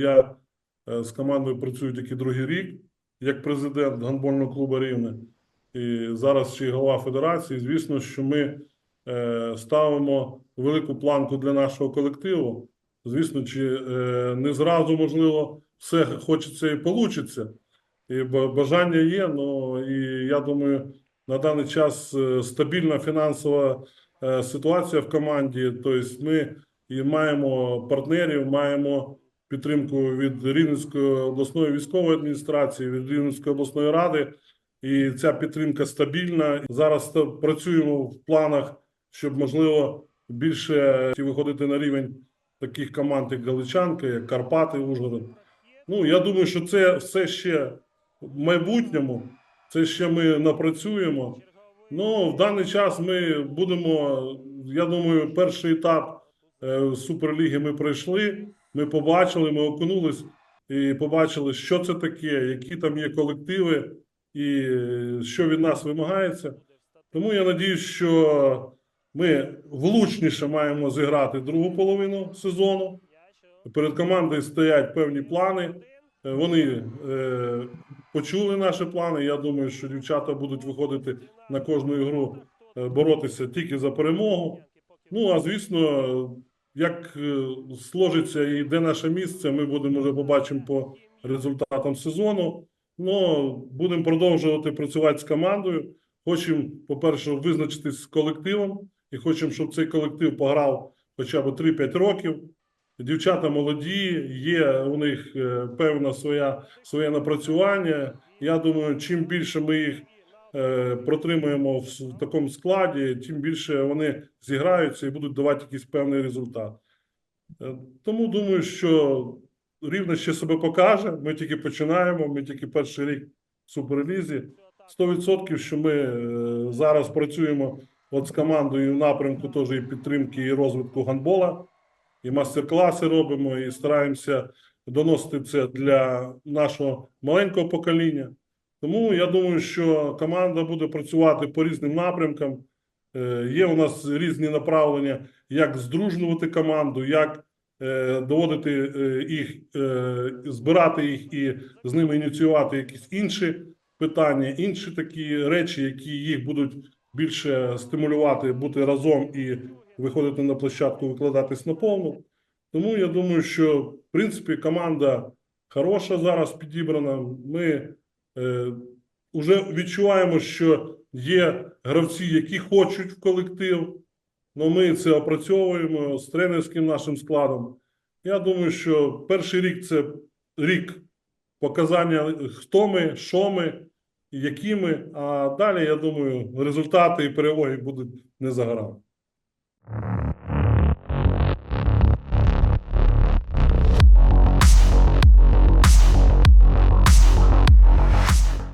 Я е, з командою працюю тільки другий рік, як президент гандбольного клубу Рівне. І зараз ще й голова федерації. Звісно, що ми е, ставимо велику планку для нашого колективу. Звісно, чи е, не зразу, можливо, все хочеться і получиться. І бажання є. Ну і я думаю, на даний час стабільна фінансова ситуація в команді. Тобто, ми і маємо партнерів, маємо підтримку від Рівненської обласної військової адміністрації, від Рівненської обласної ради. І ця підтримка стабільна. Зараз працюємо в планах, щоб можливо більше виходити на рівень таких команд, як Галичанка, як Карпати, Ужгород. Ну я думаю, що це все ще в майбутньому. Це ще ми напрацюємо. Ну в даний час ми будемо. Я думаю, перший етап е, Суперліги ми пройшли. Ми побачили, ми окунулись і побачили, що це таке, які там є колективи, і е, що від нас вимагається. Тому я надіюсь, що ми влучніше маємо зіграти другу половину сезону. Перед командою стоять певні плани. Е, Вони е, почули наші плани. Я думаю, що дівчата будуть виходити на кожну ігру, е, боротися тільки за перемогу. Ну а звісно, як е, сложиться і де наше місце, ми будемо вже побачимо по результатам сезону. Ну будемо продовжувати працювати з командою. Хочемо, по-перше, визначитись з колективом, і хочемо, щоб цей колектив пограв хоча б 3-5 років. Дівчата молоді, є у них е, певна своя своє напрацювання. Я думаю, чим більше ми їх протримуємо в такому складі, тим більше вони зіграються і будуть давати якийсь певний результат. Е, Тому думаю, що рівно ще себе покаже. Ми тільки починаємо. Ми тільки перший рік в суперлізі. 100% що ми е, зараз працюємо от з командою в напрямку теж і підтримки і розвитку гандбола, і мастер-класи робимо, і стараємося доносити це для нашого маленького покоління. Тому я думаю, що команда буде працювати по різним напрямкам. Е, Є у нас різні направлення, як здружнювати команду, як е, доводити е, їх, збирати їх і з ними ініціювати якісь інші питання, інші такі речі, які їх будуть більше стимулювати бути разом і виходити на площадку, викладатись наповну. Тому я думаю, що в принципі команда хороша зараз підібрана. Ми е, вже відчуваємо, що є гравці, які хочуть в колектив. Ну, ми це опрацьовуємо з тренерським нашим складом. Я думаю, що перший рік це рік показання, хто ми, що ми, які ми. А далі, я думаю, результати і перемоги будуть не за горами.